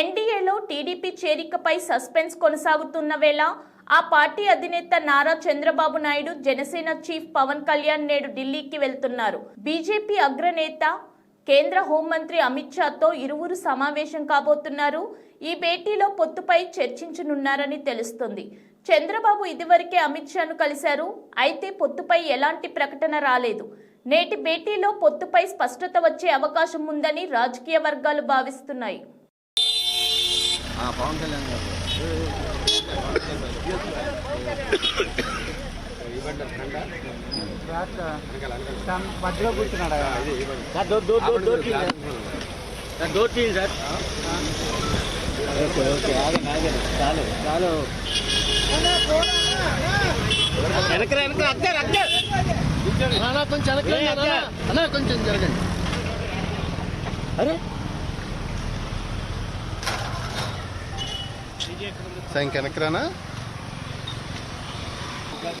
ఎన్డీఏలో TDP చేరికపై suspense కొనసాగుతున్న వేళ ఆ పార్టీ అధినేత నారా చంద్రబాబు నాయుడు జనసేన చీఫ్ పవన్ కళ్యాణ్ నేడు ఢిల్లీకి వెళ్తున్నారు. బీజేపీ అగ్రనేత కేంద్ర హోంమంత్రి అమిత్ షాతో ఇరువురు సమావేశం కాబోతున్నారు. ఈ భేటీలో పొత్తుపై చర్చించనున్నారని తెలుస్తుంది. చంద్రబాబు ఇదివరకే అమిత్ షాను కలిశారు. అయితే పొత్తుపై ఎలాంటి ప్రకటన రాలేదు. నేటి భేటీలో పొత్తుపై స్పష్టత వచ్చే అవకాశం ఉందని రాజకీయ వర్గాలు భావిస్తున్నాయి. పవన్ కళ్యాణ్ గారు మధ్యలో కూర్చున్నాడు sir door door door door sir door తీయండి సార్ ఓకే ఓకే ఆగండి ఆగండి చాలు చాలు వెనక వెనక అక్కడ కొంచెం వెనక్కి రండి కొంచెం జరగండి అరే సార్ ఇంక